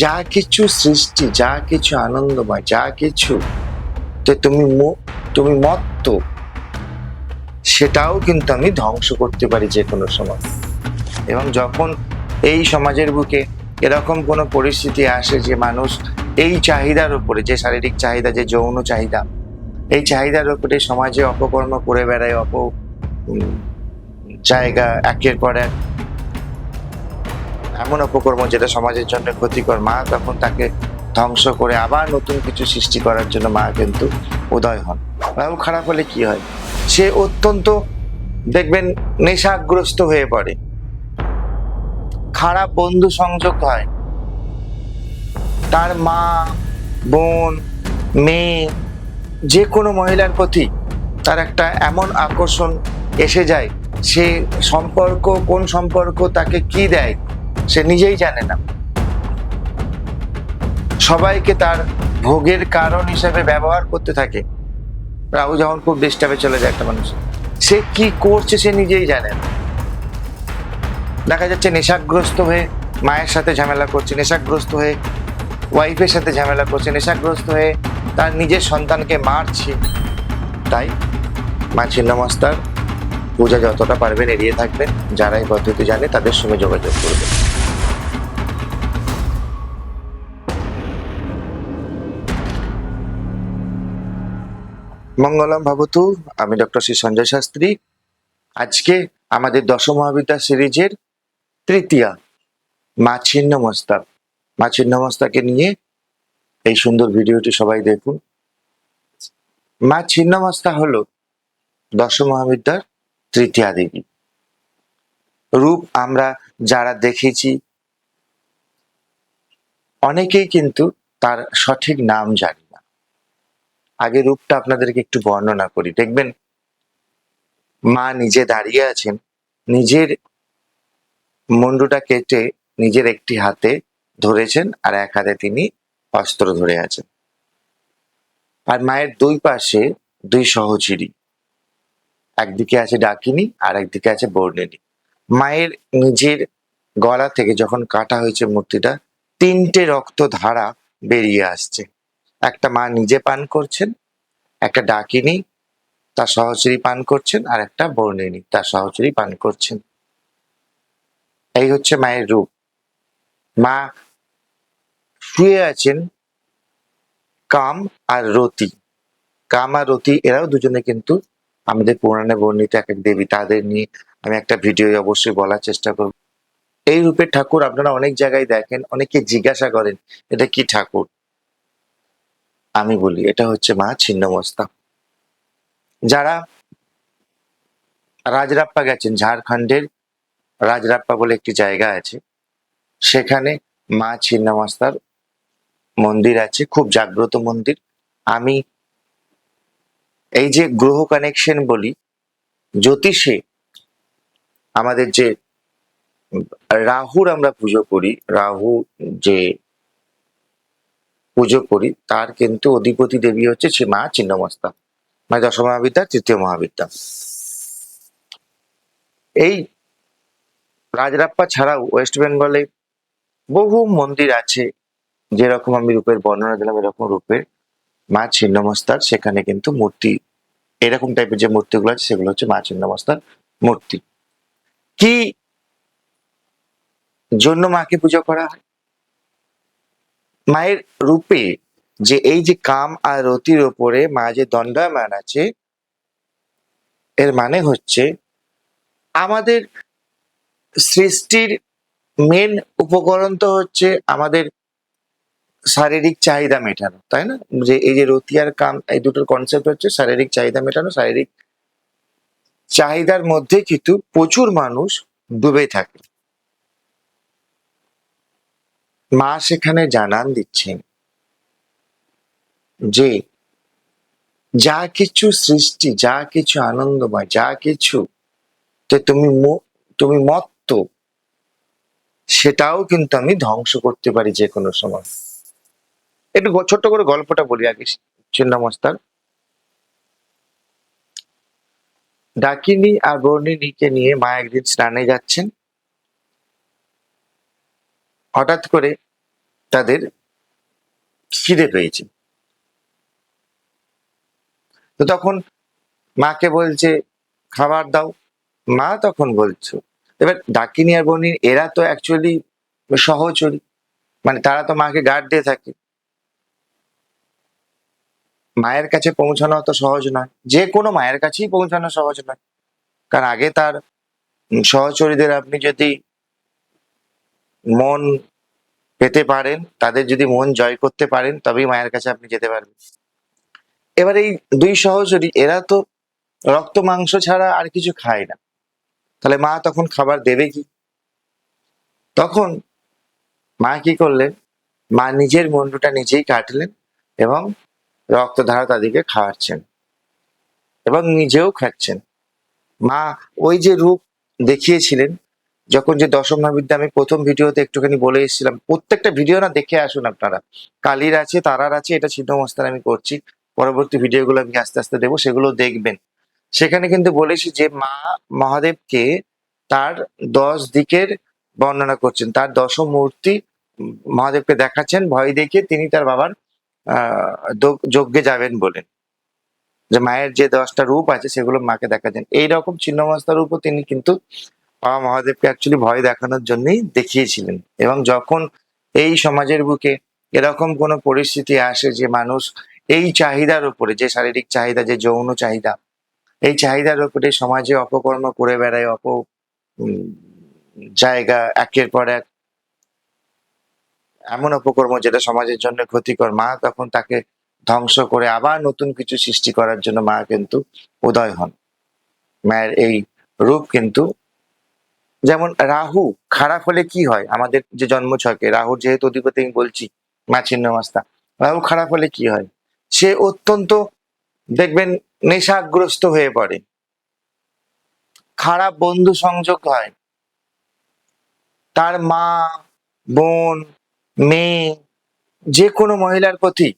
যা কিছু সৃষ্টি, যা কিছু আনন্দময়, যা কিছু যে তুমি তুমি মত্ত, সেটাও কিন্তু আমি ধ্বংস করতে পারি যে কোনো সময়। এবং যখন এই সমাজের বুকে এরকম কোনো পরিস্থিতি আসে যে মানুষ এই চাহিদার উপরে, যে শারীরিক চাহিদা, যে যৌন চাহিদা, এই চাহিদার উপরে সমাজে অপকর্ম করে বেড়ায়, অপ জায়গা একের পর এক এমন অপকর্ম যেটা সমাজের জন্য ক্ষতিকর। মা তখন তাকে ধ্বংস করে আবার নতুন কিছু সৃষ্টি করার জন্য মা কিন্তু উদয় হন। রাহু খারাপ হলে কি হয়? সে অত্যন্ত, দেখবেন, নেশাগ্রস্ত হয়ে পড়ে। খারাপ বন্ধু সংযোগ হয়। তার মা, বোন, মেয়ে যে কোনো মহিলার প্রতি তার একটা এমন আকর্ষণ এসে যায়, সে সম্পর্ক, কোন সম্পর্ক তাকে কি দেয়? সে নিজেই জানে না। সবাইকে তার ভোগের কারণ হিসেবে ব্যবহার করতে থাকে। রাহু যখন খুব ডিস্টার্বে চলে যায় একটা মানুষ সে কি করছে সে নিজেই জানে না। দেখা যাচ্ছে নেশাগ্রস্ত হয়ে মায়ের সাথে ঝামেলা করছে, নেশাগ্রস্ত হয়ে ওয়াইফের সাথে ঝামেলা করছে, নেশাগ্রস্ত হয়ে তার নিজের সন্তানকে মারছে। তাই মা ছিন্নমস্তার পূজা যতটা পারবেন এড়িয়ে থাকবেন। যারা এই পদ্ধতি জানে তাদের সঙ্গে যোগাযোগ করবেন। মঙ্গলম ভাবতু, আমি ডক্টর শ্রী সঞ্জয় শাস্ত্রী। আজকে আমাদের দশম মহাবিদ্যা সিরিজের তৃতীয়া, মা ছিন্নমস্তা মা ছিন্নমস্তাকে নিয়ে এই সুন্দর ভিডিওটি সবাই দেখুন। মা ছিন্নমস্তা হলো দশম মহাবিদ্যার তৃতীয়া দেবী। রূপ আমরা যারা দেখেছি, অনেকেই কিন্তু তার সঠিক নাম জানি। আগে রূপটা আপনাদেরকে একটু বর্ণনা করি। দেখবেন, মা নিজে দাঁড়িয়ে আছেন, নিজের মুন্ডুটা কেটে নিজের একটি হাতে ধরেছেন আর এক হাতে তিনি অস্ত্র ধরে আছেন। আর মায়ের দুই পাশে দুই সহচরী একদিকে আছে ডাকিনী আর একদিকে আছে বর্ণিনী। মায়ের নিজের গলা থেকে যখন কাটা হয়েছে মূর্তিটা, তিনটে রক্ত ধারা বেরিয়ে আসছে। একটা মা নিজে পান করছেন, একটা ডাকিনী তার সহচরী পান করছেন আর একটা বর্ণিনী তার সহচরী পান করছেন। এই হচ্ছে মায়ের রূপ। মা শুয়ে আছেন কাম আর রতি। কাম আর রতি এরাও দুজনে কিন্তু আমাদের পুরাণে বর্ণিত এক এক দেবী, তাদের নিয়ে আমি একটা ভিডিও অবশ্যই বলার চেষ্টা করব। এই রূপের ঠাকুর আপনারা অনেক জায়গায় দেখেন, অনেকে জিজ্ঞাসা করেন, এটা কি ঠাকুর? আমি বলি, এটা হচ্ছে মা ছিন্নমস্তা। যারা রাজরাপ্পা গেছেন, ঝাড়খণ্ডের রাজরাপ্পা বলে একটি জায়গা আছে, সেখানে মা ছিন্নমস্তার মন্দির আছে, খুব জাগ্রত মন্দির। আমি এই যে গ্রহ কানেকশন বলি, জ্যোতিষে আমাদের যে রাহুর আমরা পুজো করি, রাহু যে পুজো করি, তার কিন্তু অধিপতি দেবী হচ্ছে মা ছিন্নমস্তা মানে দশম মহাবিদ্যা তৃতীয় মহাবিদ্যা। এই রাজরাপ্পা ছাড়াও ওয়েস্ট বেঙ্গলে বহু মন্দির আছে, যেরকম আমি রূপের বর্ণনা দিলাম, এরকম রূপের মা ছিন্নমস্তার সেখানে কিন্তু মূর্তি, এরকম টাইপের যে মূর্তিগুলো আছে, সেগুলো হচ্ছে মা ছিন্নমস্তার মূর্তি। কি জন্য মাকে পুজো করা হয়? মায়ের রূপে যে এই যে কাম আর রতির ওপরে মা যে দণ্ডায়মান আছে, এর মানে হচ্ছে আমাদের সৃষ্টির মেন উপকরণ তো হচ্ছে আমাদের শারীরিক চাহিদা মেটানো, তাই না? যে এই যে রতি আর কাম, এই দুটোর কনসেপ্ট হচ্ছে শারীরিক চাহিদা মেটানো, শারীরিক চাহিদার মধ্যে কিন্তু প্রচুর মানুষ ডুবে থাকে। মা সেখানে জানান দিচ্ছেন যে, যা কিছু সৃষ্টি, যা কিছু আনন্দময়, যা কিছু তুমি তুমি মত্ত, সেটাও কিন্তু আমি ধ্বংস করতে পারি যে কোনো সময়। একটু ছোট্ট করে গল্পটা বলি আগে ছিন্নমস্তার ডাকিনী আর বর্ণিনীকে নিয়ে মা একদিন স্নানে যাচ্ছেন। হঠাৎ করে তাদের খিদে পেয়েছে। তো তখন মাকে বলছে, খাবার দাও। মা তখন বলছো, এবার ডাকিনী আর বনি, এরা তো অ্যাকচুয়ালি সহচরী মানে তারা তো মাকে গার্ড দিয়ে থাকে। মায়ের কাছে পৌঁছানো অত সহজ নয়, যে কোনো মায়ের কাছেই পৌঁছানো সহজ নয়। কারণ আগে তার সহচরীদের আপনি যদি মন পেতে পারেন, তাদের যদি মন জয় করতে পারেন, তবেই মায়ের কাছে আপনি যেতে পারবেন। এবার এই দুই সহচরী, এরা তো রক্ত, মাংস ছাড়া আর কিছু খায় না। তাহলে মা তখন খাবার দেবে কি? তখন মা কি করলেন? মা নিজের মুন্ডুটা নিজেই কাটলেন এবং রক্তধারা তাদেরকে খাওয়াচ্ছেন এবং নিজেও খাচ্ছেন। মা ওই যে রূপ দেখিয়েছিলেন যখন যে দশম মহাবিদ্যা আমি প্রথম ভিডিওতে একটুখানি বলে এসেছিলাম, প্রত্যেকটা ভিডিও না দেখে আসুন আপনারা। কালির আছে, তারার আছে, এটা ছিন্নমস্তান আমি করছি। পরবর্তী ভিডিওগুলো আমি আস্তে আস্তে দেবো, সেগুলো দেখবেন। সেখানে কিন্তু বলেছি যে মা মহাদেবকে তার দশ দিকের বর্ণনা করছেন। তার দশম মূর্তি মহাদেবকে দেখাচ্ছেন, ভয় দেখিয়ে তিনি তার বাবার যজ্ঞে যাবেন বলেন। যে মায়ের যে দশটা রূপ আছে, সেগুলো মাকে দেখাচ্ছেন। এইরকম ছিন্নমস্তার রূপও তিনি কিন্তু বাবা মহাদেবকে অ্যাকচুয়ালি ভয় দেখানোর জন্যই দেখিয়েছিলেন। এবং যখন এই সমাজের বুকে এরকম কোনো পরিস্থিতি আসে যে মানুষ এই চাহিদার উপরে, যে শারীরিক চাহিদা, যে যৌন চাহিদা, এই চাহিদার উপরে সমাজে অপকর্ম করে বেড়ায়, অপ জায়গা একের পর এক এমন অপকর্ম যেটা সমাজের জন্য ক্ষতিকর। মা তখন তাকে ধ্বংস করে আবার নতুন কিছু সৃষ্টি করার জন্য মা কিন্তু উদয় হন। মায়ের এই রূপ কিন্তু যেমন রাহু, খারাপ হলে কি হয়? আমাদের যে জন্ম ছকে, রাহুর যেহেতু অধিপতি আমি বলছি মা ছিন্নমাস্তা রাহু খারাপ হলে কি হয়? সে অত্যন্ত, দেখবেন, নেশাগ্রস্ত হয়ে পড়ে। খারাপ বন্ধু সংযোগ হয়। তার মা, বোন, মেয়ে যে কোনো মহিলার প্রতি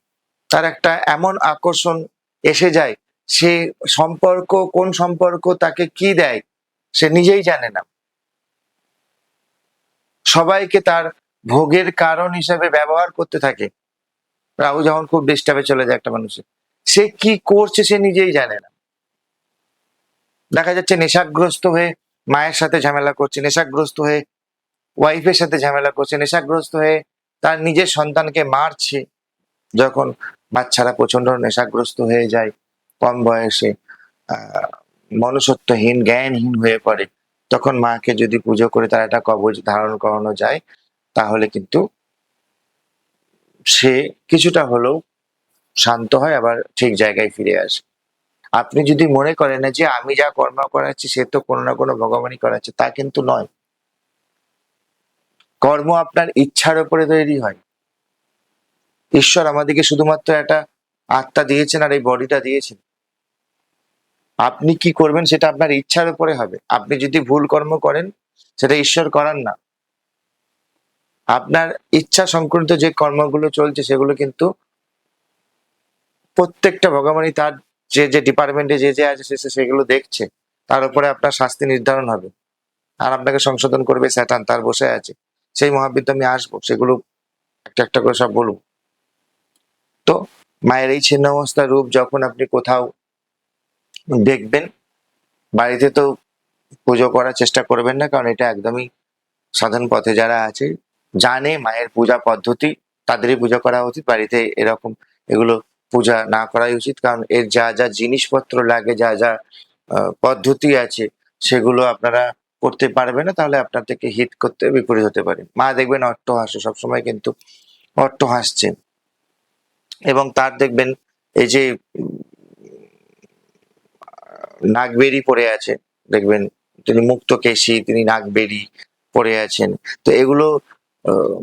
তার একটা এমন আকর্ষণ এসে যায়, সে সম্পর্ক, কোন সম্পর্ক তাকে কি দেয়, সে নিজেই জানে না। সবাইকে তার ভোগের কারণ হিসেবে ব্যবহার করতে থাকে। রাহু যখন খুব ডিস্টার্বে চলে যায় একটা মানুষের। সে কি করছে সে নিজেই জানে না। দেখা যাচ্ছে নেশাগ্রস্ত হয়ে মায়ের সাথে ঝামেলা করছে, নেশাগ্রস্ত হয়ে ওয়াইফের সাথে ঝামেলা করছে, নেশাগ্রস্ত হয়ে তার নিজের সন্তানকে মারছে। যখন বাচ্চারা প্রচণ্ড নেশাগ্রস্ত হয়ে যায়, কম বয়সে মনুষ্যত্বহীন, জ্ঞানহীন হয়ে পড়ে। তখন মাকে যদি পুজো করে তার একটা কবচ ধারণ করানো যায়, তাহলে কিন্তু সে কিছুটা হলেও শান্ত হয়, আবার ঠিক জায়গায় ফিরে আসে। আপনি যদি মনে করেন না যে আমি যা কর্ম করাচ্ছি সে তো কোনো না কোনো ভগবানই করাচ্ছে, তা কিন্তু নয়। কর্ম আপনার ইচ্ছার উপরে তৈরি হয়। ঈশ্বর আমাদেরকে শুধুমাত্র একটা আত্মা দিয়েছেন আর এই বডিটা দিয়েছেন। আপনি কি করবেন সেটা আপনার ইচ্ছার উপরে হবে। আপনি যদি ভুল কর্ম করেন, সেটা ঈশ্বর করান না। আপনার ইচ্ছা সংক্রান্ত যে কর্মগুলো চলছে, সেগুলো কিন্তু প্রত্যেকটা ভগবানই তার যে যে ডিপার্টমেন্টে যে যে আছে, সে সেগুলো দেখছে। তার উপরে আপনার শাস্তি নির্ধারণ হবে। আর আপনাকে সংশোধন করবে স্যাটান, তার বসে আছে। সেই মহাবিদ্যা আমি আসব, সেগুলো একটা একটা করে সব বলব। তো মায়ের এই ছিন্নাবস্থার রূপ যখন আপনি কোথাও দেখবেন। বাড়িতে তো পুজো করার চেষ্টা করবেন না, কারণ এটা একদমই সাধারণ পথে যারা আছে, জানে মায়ের পূজা পদ্ধতি, তাদেরই পূজা করা উচিত। বাড়িতে এরকম এগুলো পূজা না করাই উচিত, কারণ এর যা যা জিনিসপত্র লাগে, যা যা পদ্ধতি আছে, সেগুলো আপনারা করতে পারবে না, তাহলে আপনার থেকে হিট করতে বিপরীত হতে পারে। মা দেখবেন অট্ট হাসে, সবসময় কিন্তু অট্ট হাসছে এবং তার দেখবেন, এই যে উম, নাগবেরি পড়ে আছে। দেখবেন তিনি মুক্ত কেশি তিনি নাগবেরি পড়ে আছেন। তো এগুলো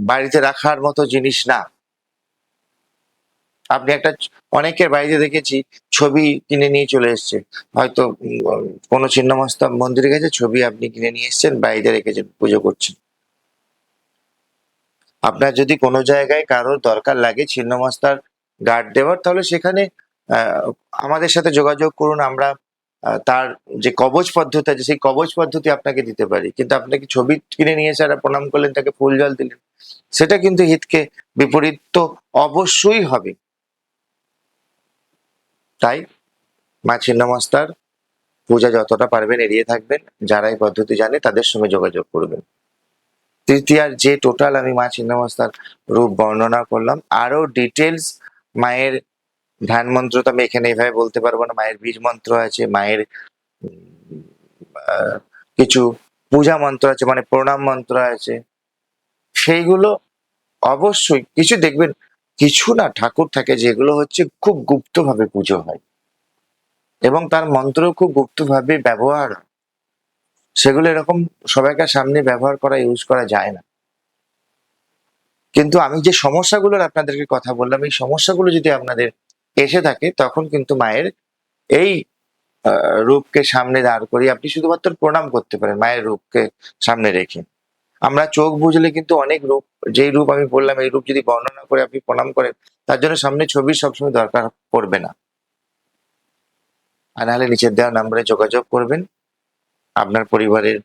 বাড়িতে রাখার মতো জিনিস না। আপনি একটা অনেকের বাড়িতে দেখেছি ছবি কিনে নিয়ে চলে এসছে। হয়তো কোনো ছিন্নমস্তা মন্দিরে গেছে ছবি আপনি কিনে নিয়ে এসছেন বাড়িতে রেখেছেন পুজো করছেন। আপনার যদি কোনো জায়গায় কারোর দরকার লাগে ছিন্নমস্তার গার্ড দেওয়ার তাহলে সেখানে আমাদের সাথে যোগাযোগ করুন। আমরা তার যে কবচ পদ্ধতি আছে, সেই কবচ পদ্ধতি আপনাকে দিতে পারি। কিন্তু আপনাকে ছবি কিনে নিয়ে এসে প্রণাম করলেন, তাকে ফুল জল দিলেন? সেটা কিন্তু হিতকে বিপরীত তো অবশ্যই হবে। তাই মা ছিন্নমস্তার পূজা যতটা পারবেন এড়িয়ে থাকবেন। যারা এই পদ্ধতি জানে, তাদের সঙ্গে যোগাযোগ করবেন। তৃতীয়ার যে টোটাল আমি মা ছিন্নমস্তার রূপ বর্ণনা করলাম আরও ডিটেলস মায়ের ধ্যান মন্ত্র তো আমি এখানে এইভাবে বলতে পারব না। মায়ের বীজ মন্ত্র আছে, মায়ের কিছু পূজা মন্ত্র আছে মানে প্রণাম মন্ত্র আছে। সেইগুলো অবশ্যই কিছু দেখবেন, কিছু না ঠাকুর থাকে যেগুলো হচ্ছে খুব গুপ্তভাবে পুজো হয়। এবং তার মন্ত্র খুব গুপ্তভাবে ব্যবহার সেগুলো এরকম সবাইকার সামনে ব্যবহার করা ইউজ করা যায় না। কিন্তু আমি যে সমস্যাগুলোর আপনাদেরকে কথা বললাম, এই সমস্যাগুলো যদি আপনাদের এসে থাকে, তখন কিন্তু মায়ের এই রূপকে সামনে দাঁড় করিয়ে আপনি শুধুমাত্র প্রণাম করতে পারেন, মায়ের রূপকে সামনে রেখে। আমরা চোখ বুঝলে কিন্তু অনেক রূপ, যেই রূপ আমি বললাম এই রূপ যদি বর্ণনা করে আপনি প্রণাম করেন, তার জন্য সামনে ছবির সবসময় দরকার পড়বে না। আর নাহলে নিচের দেওয়া নম্বরে যোগাযোগ করবেন। আপনার পরিবারের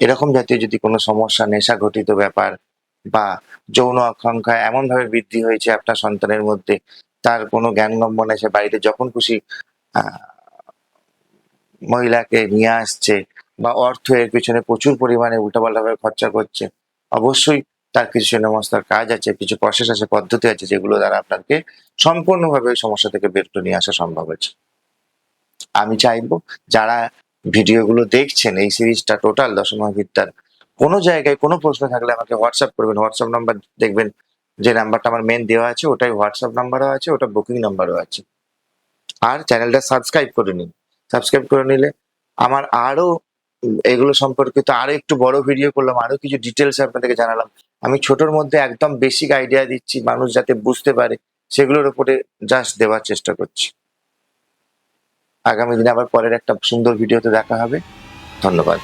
এরকম জাতীয় যদি কোনো সমস্যা, নেশা ঘটিত ব্যাপার বা যৌন আকাঙ্ক্ষা এমন ভাবে বৃদ্ধি হয়েছে আপনার সন্তানের মধ্যে তার কোনো জ্ঞান জ্ঞানগম্য নেই। সে বাড়িতে যখন খুশি মহিলাকে নিয়ে আসছে বা অর্থ এর পিছনে প্রচুর পরিমাণে উল্টাপাল্টাভাবে খরচা করছে, অবশ্যই তার কিছু নমস্কার কাজ আছে, কিছু প্রসেস আছে, পদ্ধতি আছে, যেগুলো দ্বারা আপনাকে সম্পূর্ণভাবে ওই সমস্যা থেকে বের করে নিয়ে আসা সম্ভব হচ্ছে আমি চাইব যারা ভিডিওগুলো দেখছেন, এই সিরিজটা টোটাল দশমহাবিদ্যার কোনো জায়গায় কোনো প্রশ্ন থাকলে আমাকে হোয়াটসঅ্যাপ করবেন। হোয়াটসঅ্যাপ নাম্বার দেখবেন। যে নাম্বারটা আমার মেন দেওয়া আছে, ওটাই হোয়াটসঅ্যাপ নাম্বারও আছে, ওটা বুকিং নাম্বারও আছে। আর চ্যানেলটা সাবস্ক্রাইব করে নিন। সাবস্ক্রাইব করে নিলে আমার আরও এগুলো সম্পর্কিত আরও একটু বড় ভিডিও করলাম, আরও কিছু ডিটেলস আপনাদেরকে জানালাম। আমি ছোটর মধ্যে একদম বেসিক আইডিয়া দিচ্ছি, মানুষ যাতে বুঝতে পারে, সেগুলোর উপরে জাস্ট দেওয়ার চেষ্টা করছি। আগামী দিনে আবার পরের একটা সুন্দর ভিডিওতে দেখা হবে। ধন্যবাদ।